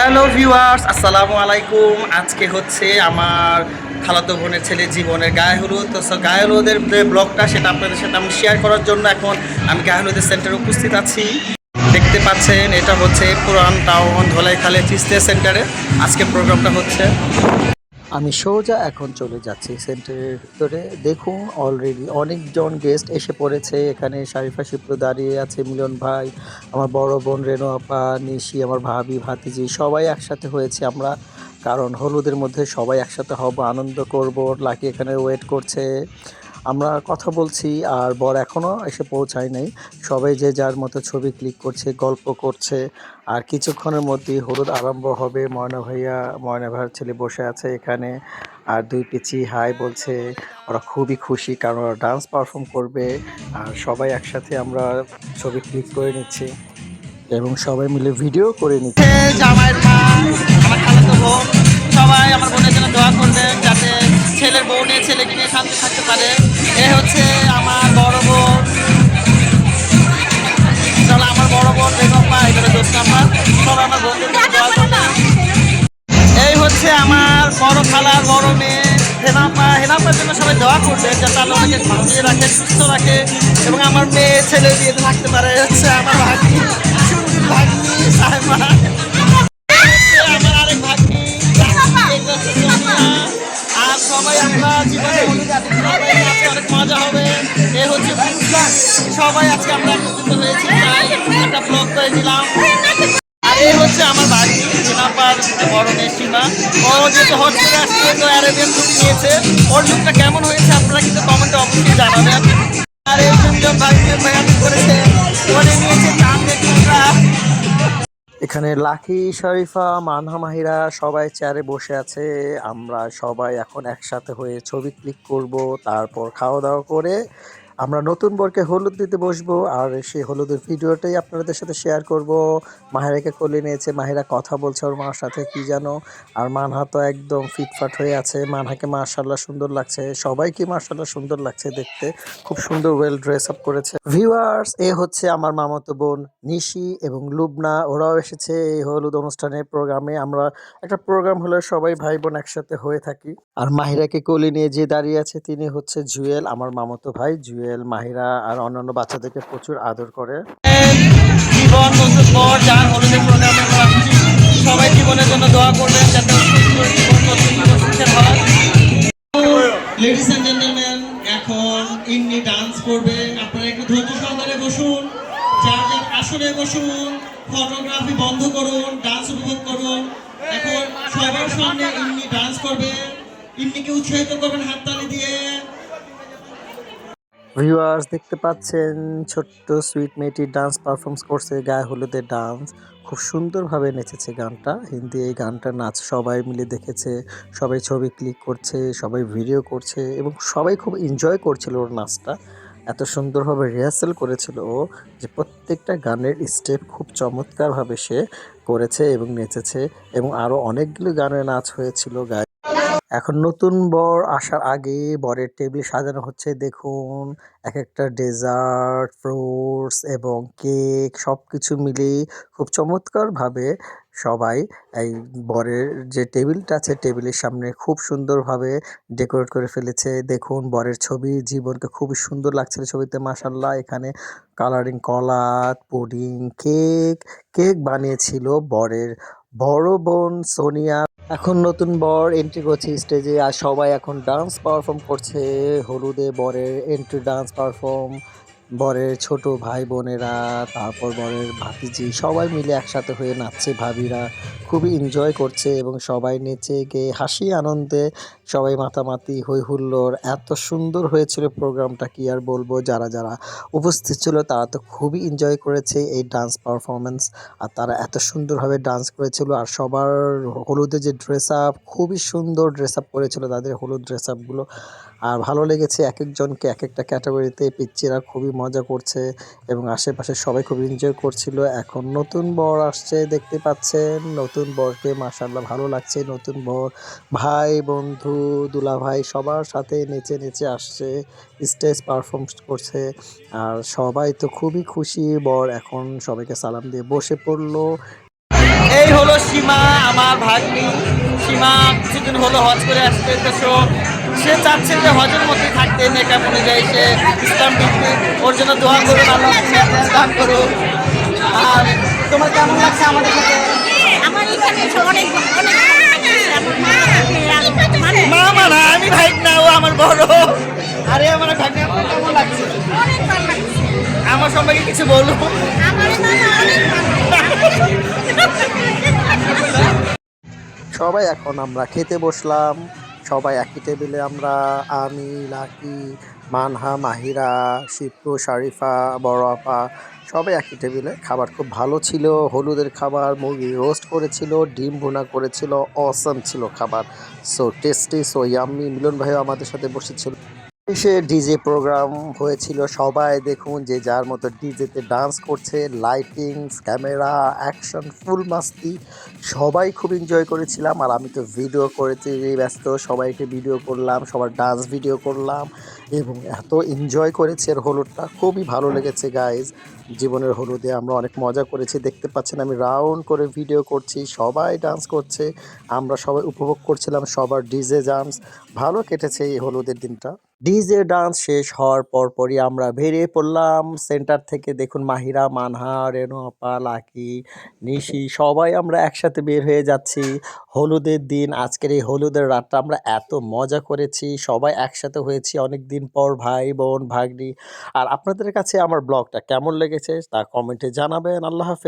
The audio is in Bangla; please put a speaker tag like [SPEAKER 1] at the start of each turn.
[SPEAKER 1] হ্যালো ভিউয়ার্স, আসসালামু আলাইকুম। আজকে হচ্ছে আমার খালাতো বোনের ছেলে জীবনের গায়ে হলুদ। তো গায়ে হলুদের যে ব্লগটা, সেটা আপনাদের সাথে আমি শেয়ার করার জন্য এখন আমি গায়ে হলুদের সেন্টারে উপস্থিত আছি। দেখতে পাচ্ছেন, এটা হচ্ছে পুরান টাউন ধলাইখালে চিস্তে সেন্টারে আজকে প্রোগ্রামটা হচ্ছে আমি সোজা এখন চলে যাচ্ছি সেন্টারের ভিতরে। দেখুন অলরেডি অনেকজন গেস্ট এসে পড়েছে। এখানে শারিফা শিপ্র দাঁড়িয়ে আছে, মিলন ভাই, আমার বড় বোন রেণু আপা, নিশি, আমার ভাবি, ভাতিজি, সবাই একসাথে হয়েছে আমরা। কারণ হলুদের মধ্যে সবাই একসাথে হব, আনন্দ করব, লাকি এখানে ওয়েট করছে। আমরা কথা বলছি আর বর এখনও এসে পৌঁছায় নাই। সবাই যে যার মতো ছবি ক্লিক করছে, গল্প করছে আর কিছুক্ষণের মধ্যেই হলুদ আরম্ভ হবে। ময়না ভাইয়া, ময়না ভাইয়ার ছেলে বসে আছে এখানে আর দুই পিচি হাই বলছে, ওরা খুবই খুশি কারণ ওরা ডান্স পারফর্ম করবে আর সবাই একসাথে আমরা ছবি ক্লিক করে নিচ্ছি এবং সবাই মিলে ভিডিও করে নিচ্ছি। সবাই আমার বোনের জন্য দোয়া করবেন যাতে ছেলের বউ নিয়ে ছেলেকে নিয়ে শান্তি থাকতে পারে। হচ্ছে আমার বড় বোন। চলো আমার বড় বোন রেণপা এখানে দোস্ত আমার সবাই আমার করবেন এই হচ্ছে আমার বড় খালার বড় মেয়ে হেনাম্মা হেনাম্মার জন্য সবাই দোয়া করবে যাতে আল্লাহ ওনাকে ভাবিয়ে রাখে সুস্থ রাখে এবং আমার মেয়ে ছেলে দিয়ে থাকতে পারে। হচ্ছে আমার ভাগ্নি। এই হচ্ছে আমার বাড়ি। ও যেহেতু আসছে, তো অ্যারেবিয়ান নিয়েছে। ওর লুকটা কেমন হয়েছে আপনারা কিন্তু কমেন্টে অবশ্যই জানাবেন। আর এই সুন্দর ভাইয়া করেছে। ওরে নিয়েছে চাঁদ এখানে লাকি, শরীফা, মানহা মাহিরা সবাই চেয়ারে বসে আছে। আমরা সবাই এখন একসাথে হয়ে ছবি ক্লিক করব, তারপর খাওয়া দাওয়া করে আমরা নতুন বরকে হলুদ দিতে বসবো, আর সেই হলুদের ভিডিওটাই আপনাদের সাথে শেয়ার করব। মাহিরাকে কোলে নিয়েছে, মাহিরা কথা বলছে ওর মার সাথে, কি জানো? আর মানহা তো একদম ফিটফাট হয়ে আছে। মানহাকে মার্শাল্লাহ সুন্দর লাগছে। সবাইকে মার্শাল্লাহ সুন্দর লাগছে দেখতে। খুব সুন্দর ওয়েল ড্রেস আপ করেছে। ভিউয়ার্স এ হচ্ছে আমার মামাতো বোন নিশি এবং লুবনা। ওরাও এসেছে এই হলুদ অনুষ্ঠানের প্রোগ্রামে। আমরা একটা প্রোগ্রাম হলে সবাই ভাই বোন একসাথে হয়ে থাকি। আর মাহিরাকে কোলে নিয়ে যে দাঁড়িয়ে আছে, তিনি হচ্ছে জুয়েল, আমার মামাতো ভাই জুয়েল। মাহিরা আর অন্যান্য বাচ্চাদেরকে প্রচুর আদর করে। সবাই জীবনের জন্য দোয়া করবেন এখন ইন্নি ডান্স করবে। আপনারা একটু ধৈর্য সহকারে বসুন। যার যার আসনে বসুন ফটোগ্রাফি বন্ধ করুন ডান্স উপভোগ করুন। এখন সবার সামনে ইন্নি ডান্স করবে। ইন্নিকে উৎসাহিত করবেন হাততালি দিয়ে। ভিউয়ার্স দেখতে পাচ্ছেন ছোট্ট সুইট মেয়েটি ডান্স পারফর্মস করছে গায়ে হলুদের ডান্স খুব সুন্দরভাবে নেচেছে গানটা। হিন্দি এই গানটা নাচ সবাই মিলে দেখেছে, সবাই ছবি ক্লিক করছে, সবাই ভিডিও করছে এবং সবাই খুব এনজয় করছিল ওর নাচটা। এত সুন্দরভাবে রিহার্সেল করেছিল ও যে প্রত্যেকটা গানের স্টেপ খুব চমৎকারভাবে সে করেছে এবং নেচেছে এবং আরও অনেকগুলো গানের নাচ হয়েছিল গায়ে। এখন নতুন বর আসার আগে বরের টেবিল সাজানো হচ্ছে। দেখুন এক একটা ডেজার্ট, ফ্রুটস এবং কেক সব কিছু মিলিয়ে খুব চমৎকারভাবে সবাই এই বরের যে টেবিলটা আছে, টেবিলের সামনে খুব সুন্দরভাবে ডেকোরেট করে ফেলেছে। দেখুন, বরের ছবি জীবনকে খুবই সুন্দর লাগছিল ছবিতে মাসাল্লাহ এখানে কালারিং কলা পুডিং, কেক কেক বানিয়েছিল বরের বড় বোন সোনিয়া। এখন নতুন বর এন্ট্রি করছে স্টেজে আর সবাই এখন ডান্স পারফর্ম করছে। হলুদে বরের এন্ট্রি ডান্স পারফর্ম বরের ছোট ভাই বোনেরা, তারপর বরের ভাতিজি সবাই মিলে একসাথে হয়ে নাচছে, ভাবিরা খুবই এনজয় করছে এবং সবাই নেচে গেয়ে হাসি আনন্দে সবাই মাতামাতি হই হুল্লোড়। এত সুন্দর হয়েছিল প্রোগ্রামটা, কি আর বলব? যারা যারা উপস্থিত ছিল, তারা তো খুবই এনজয় করেছে এই ডান্স পারফরমেন্স আর তারা এত সুন্দরভাবে ডান্স করেছিল, আর সবার হলুদের যে ড্রেস আপ খুবই সুন্দর ড্রেস আপ করেছিল তাদের হলুদ ড্রেস আপগুলো আর ভালো লেগেছে, এক একজনকে এক একটা ক্যাটাগরিতে পিচ্চিরা খুবই মজা করছে এবং আশেপাশে সবাই খুব এনজয় করছিল। এখন নতুন বর আসছে, দেখতে পাচ্ছেন। নতুন বরকে মাসাল্লাহ ভালো লাগছে। নতুন বর ভাই, বন্ধু দুলা ভাই সবার সাথে নেচে নেচে আসছে স্টেজ পারফর্ম করছে। আর সবাই তো খুবই খুশি বর এখন সবাইকে সালাম দিয়ে বসে পড়ল। এই হলো সীমা,
[SPEAKER 2] আমার ভাগ্নি। সীমা, কিছুদিন হলো হজ করে আসতে তো সো- চাচ্ছে যে হজের মধ্যে থাকতে মেকআপ অনুযায়ী সে ইসলাম ভিত্তিক। ওর জন্য দোয়া করুন আল্লাহ দান করুন আর তোমার কেমন লাগছে আমাদের সাথে?
[SPEAKER 3] আমার এখানে অনেক অনেক ভালো লাগছে। আমার মা
[SPEAKER 2] না আমি ভাই না ও আমার বড়। আরে আমার ভাগ্নি আপনার কেমন লাগছে?
[SPEAKER 3] অনেক ভালো লাগছে।
[SPEAKER 2] আমার সবাইকে কিছু
[SPEAKER 3] ভালো
[SPEAKER 1] সবাই এখন আমরা খেতে বসলাম। সবাই একই টেবিলে আমরা, আমি, লাকি, মানহা, মাহিরা শিপ্রু শারিফা, বড় আপা, সবাই একই টেবিলে খাবার খুব ভালো ছিল, হলুদের খাবার, মুরগি রোস্ট করেছিল, ডিম ভুনা করেছিল অসম ছিল খাবার। So tasty so yummy Milan ভাইও আমাদের সাথে বসেছিল। সে ডিজে প্রোগ্রাম হয়েছিল। সবাই দেখুন যে যার মতো ডিজেতে ডান্স করছে লাইটিংস ক্যামেরা অ্যাকশন ফুল মাস্তি সবাই খুব এনজয় করেছিলাম আর আমি তো ভিডিও করেছি, ব্যস্ত। সবাইকে ভিডিও করলাম, সবার ডান্স ভিডিও করলাম এবং এত এনজয় করেছে এর হলুদটা। খুবই ভালো লেগেছে গাইজ জীবনের হলুদে আমরা অনেক মজা করেছি। দেখতে পাচ্ছেন আমি রাউন্ড করে ভিডিও করছি। সবাই ডান্স করছে। আমরা সবাই উপভোগ করছিলাম সবার ডিজে ডান্স ভালো কেটেছে এই হলুদের দিনটা। ডিজে ডান্স শেষ হওয়ার পরপরই আমরা বেরিয়ে পড়লাম। সেন্টার থেকে দেখুন মাহিরা, মানহা রেনু আপা, লাকি, নিশি, সবাই আমরা একসাথে বের হয়ে যাচ্ছি। হলুদের দিন, আজকের এই হলুদের রাতটা আমরা এত মজা করেছি। সবাই একসাথে হয়েছি অনেক দিন পর, ভাই, বোন, ভাগ্নি। আর আপনাদের কাছে আমার ব্লগটা কেমন লেগেছে তা কমেন্টে জানাবেন। আল্লাহ হাফেজ।